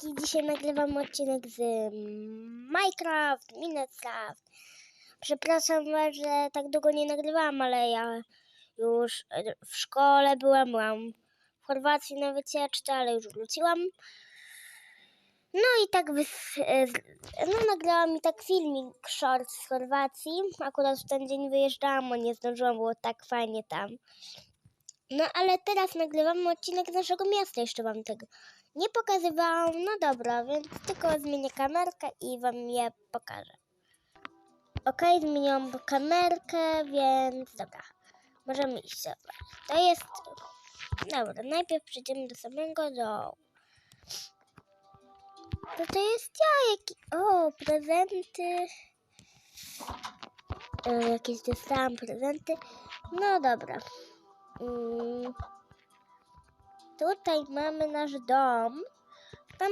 Chłopaki, dzisiaj nagrywam odcinek z Minecraft, Minecraft. Przepraszam was, że tak długo nie nagrywałam, ale ja już w szkole byłam, byłam w Chorwacji na wycieczce, ale już wróciłam. No i tak z- no, nagrałam mi tak filmik short z Chorwacji. Akurat w ten dzień wyjeżdżałam, bo nie zdążyłam, było tak fajnie tam. No ale teraz nagrywam odcinek z naszego miasta, jeszcze wam tego nie pokazywałam. No dobra, więc tylko zmienię kamerkę i wam je pokażę. Ok, zmieniłam kamerkę, więc dobra. Możemy iść dobra. To jest... Dobra, najpierw przejdziemy do samego dołu. To to jest ja, jaki... O, prezenty. E, jakieś dostałam prezenty. No dobra. Mm. Tutaj mamy nasz dom. Tam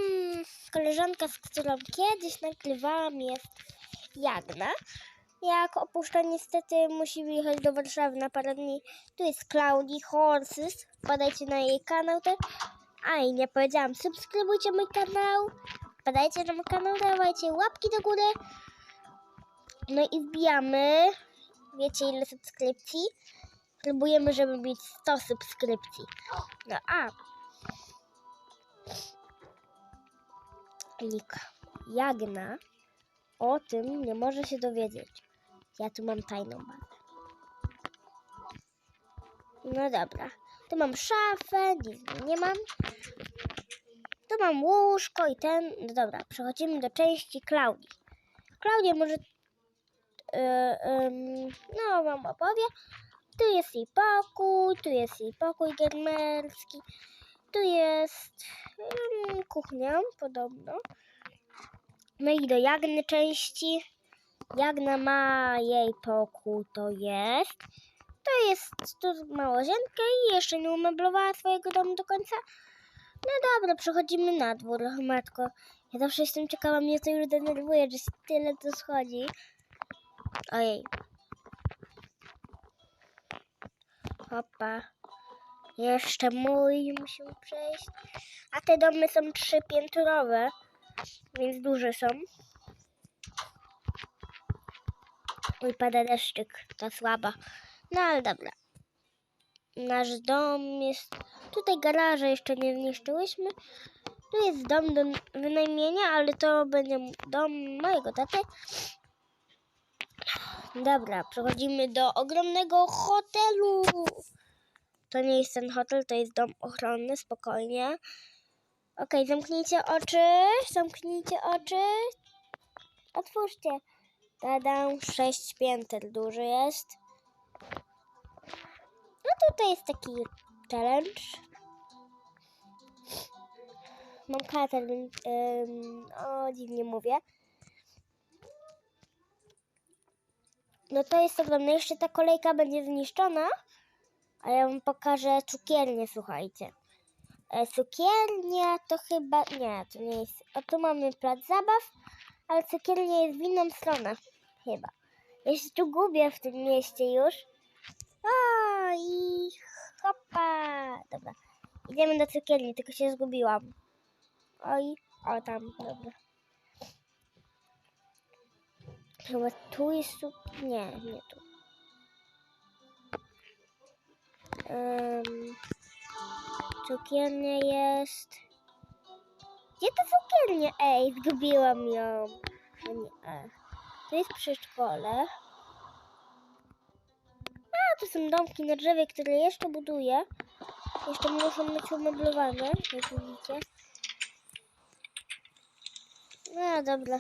koleżanka, z którą kiedyś nagrywałam, jest Jagna. Jak opuszcza, niestety musimy jechać do Warszawy na parę dni. Tu jest Cloudy Horses. Wpadajcie na jej kanał też. A i nie powiedziałam, subskrybujcie mój kanał. Wpadajcie na mój kanał, dawajcie łapki do góry. No i wbijamy. Wiecie ile subskrypcji? Próbujemy, żeby mieć 100 subskrypcji. No a. Nick Jagna o tym nie może się dowiedzieć. Ja tu mam tajną bazę. No dobra. Tu mam szafę, nic nie mam. Tu mam łóżko i ten. No dobra, przechodzimy do części Klaudii. Klaudia może. Yy, ym, no, wam opowie. Tu jest jej pokój, tu jest jej pokój germerski, tu jest ym, kuchnia podobno. No i do Jagny części. Jagna ma jej pokój, to jest. To jest tu ma i jeszcze nie umeblowała swojego domu do końca. No dobra, przechodzimy na dwór, matko. Ja zawsze jestem ciekawa, mnie to już denerwuje, że tyle tu schodzi. Ojej, Hopa. Jeszcze mój musimy przejść. A te domy są trzypiętrowe, więc duże są. Oj, pada deszczyk, to słaba. No ale dobra. Nasz dom jest... Tutaj garaże jeszcze nie zniszczyłyśmy. Tu jest dom do wynajmienia, ale to będzie dom mojego taty. Dobra, przechodzimy do ogromnego hotelu. To nie jest ten hotel, to jest dom ochronny, spokojnie. Okej, zamknijcie oczy, zamknijcie oczy. Otwórzcie. Tadam, sześć pięter duży jest. No tutaj jest taki challenge. Mam kater, więc ym, o dziwnie mówię. No to jest ogromne. Jeszcze ta kolejka będzie zniszczona. A ja wam pokażę cukiernię, słuchajcie. E, cukiernia to chyba... Nie, to nie jest... O, tu mamy plac zabaw, ale cukiernia jest w inną stronę. Chyba. Ja się tu gubię w tym mieście już. O, i hopa. Dobra. Idziemy do cukierni, tylko się zgubiłam. Oj, o tam, dobra. Chyba tu jest tu... Nie, nie tu. Um, cukiernia jest... Gdzie to cukiernia? Ej, zgubiłam ją. Nie, e. To jest przedszkole. A, to są domki na drzewie, które jeszcze buduję. Jeszcze muszą być umeblowane, jak widzicie. No dobra,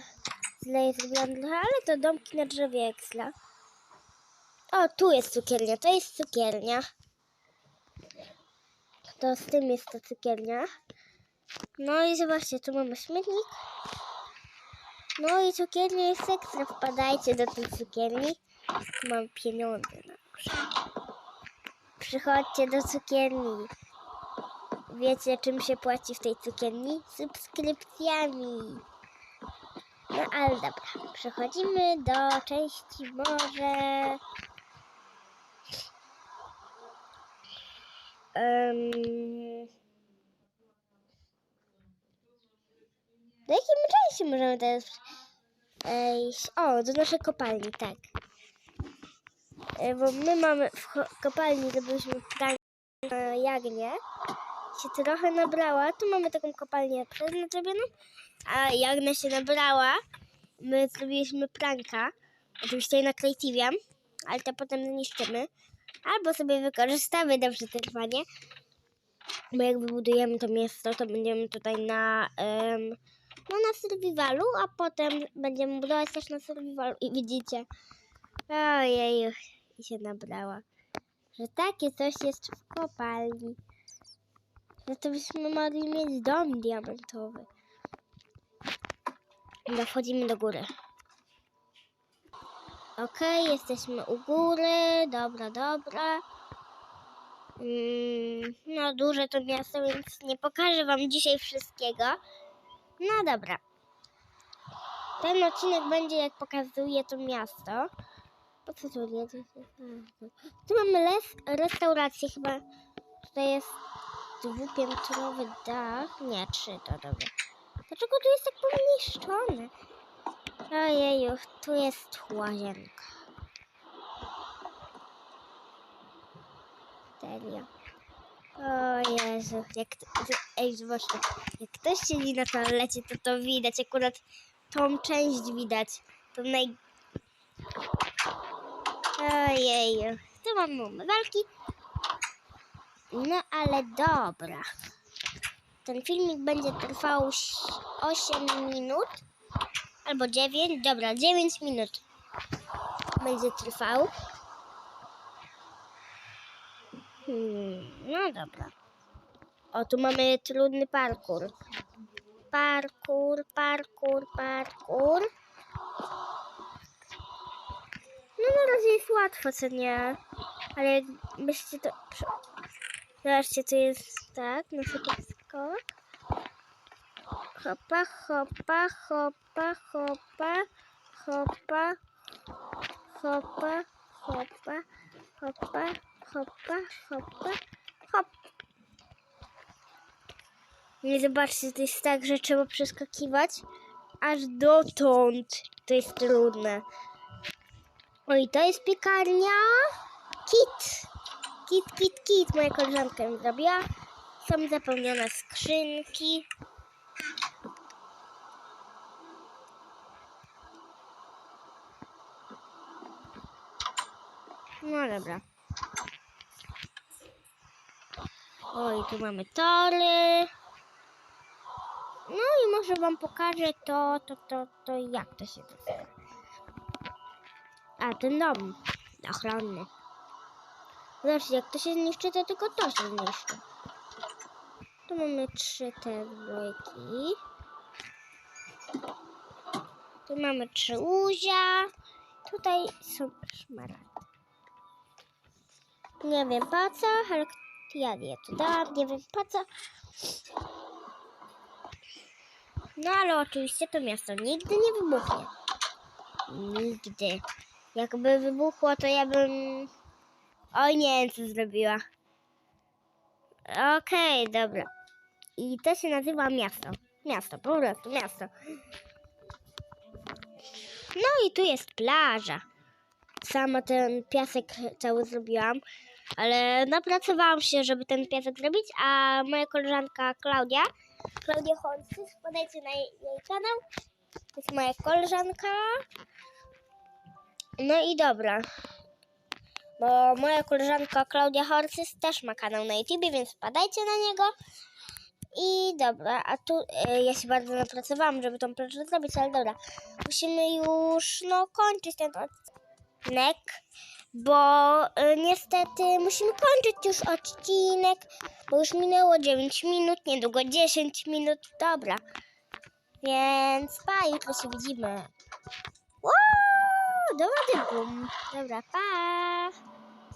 ale to domki na drzewie ekstra. O, tu jest cukiernia, to jest cukiernia. To z tym jest ta cukiernia. No i zobaczcie, tu mamy śmietnik. No i cukiernia jest ekstra, wpadajcie do tej cukierni. Mam pieniądze na Przychodźcie do cukierni. Wiecie, czym się płaci w tej cukierni? Subskrypcjami. No ale dobra, przechodzimy do części może... Em, Do jakiej części możemy teraz iść? O, do naszej kopalni, tak. E, Bo my mamy w kopalni, zrobiliśmy pranie na jagnię. Się trochę nabrała. Tu mamy taką kopalnię przeznaczoną. A jagna się nabrała. My zrobiliśmy pranka. Oczywiście na Creative'ie, ale to potem zniszczymy. Albo sobie wykorzystamy na przetrwanie. Bo jak wybudujemy to miasto, to będziemy tutaj na, em, no na survivalu, a potem będziemy budować też na survivalu. I widzicie, ojej, i się nabrała, że takie coś jest w kopalni. No to byśmy mogli mieć dom diamentowy. No, wchodzimy do góry. Okej, jesteśmy u góry. Dobra, dobra. Mm, no, duże to miasto, więc nie pokażę Wam dzisiaj wszystkiego. No dobra. Ten odcinek będzie jak pokazuje to miasto. Po co tu jedzie? Tu mamy les, restaurację chyba. Tutaj jest dwupiętrowy dach. Nie, trzy to dobra. Dlaczego tu jest tak pomniejszone? Ojeju, tu jest łazienka. Serio. O Jezu, jak... t- t- Ej, zobaczcie, jak ktoś siedzi na toalecie, to to widać, akurat tą część widać. Tą naj... Ojeju, tu mam umywalki. No ale dobra. Ten filmik będzie trwał ś- 8 minut. Albo 9, dobra, 9 minut będzie trwał. Hmm, no dobra. O, tu mamy trudny parkour. Parkour, parkour, parkour. No na razie jest łatwo, co nie? Ale jakbyście to... Zobaczcie, to jest tak, na przykład skok. Hopa, hopa, hopa, hopa, hopa, hopa, hopa, hopa, hopa, hopa, hop. Nie zobaczcie, to jest tak, że trzeba przeskakiwać aż dotąd. To jest trudne. Oj, to jest piekarnia. Kit. Kit, kit, kit. Moja koleżanka mi zrobiła. Są zapełnione skrzynki. No dobra. Oj, tu mamy tory. No i może wam pokażę to, to, to, to jak to się nazywa. A, ten dom ochronny. Zobaczcie, jak to się zniszczy, to tylko to się zniszczy. Tu mamy trzy te zbrojki. Tu mamy trzy łuzia. Tutaj są szmaragdy. Nie wiem po co, ale ja tu dam, nie wiem po co. No ale oczywiście to miasto nigdy nie wybuchnie. Nigdy. Jakby wybuchło, to ja bym... Oj, nie wiem, co zrobiła. Okej, dobra. I to się nazywa miasto. Miasto, po prostu miasto. No i tu jest plaża. Sama ten piasek cały zrobiłam, ale napracowałam się, żeby ten piasek zrobić, a moja koleżanka Klaudia, Klaudia Holcy, podajcie na jej, jej kanał. To jest moja koleżanka. No i dobra. Bo moja koleżanka Klaudia Horcys też ma kanał na YouTube, więc wpadajcie na niego. I dobra, a tu e, ja się bardzo napracowałam, żeby tą plażę zrobić, ale dobra. Musimy już no kończyć ten odcinek, bo e, niestety musimy kończyć już odcinek, bo już minęło 9 minut, niedługo 10 minut, dobra. Więc pa, jutro się widzimy. Wow, do ładunku. Dobra, pa!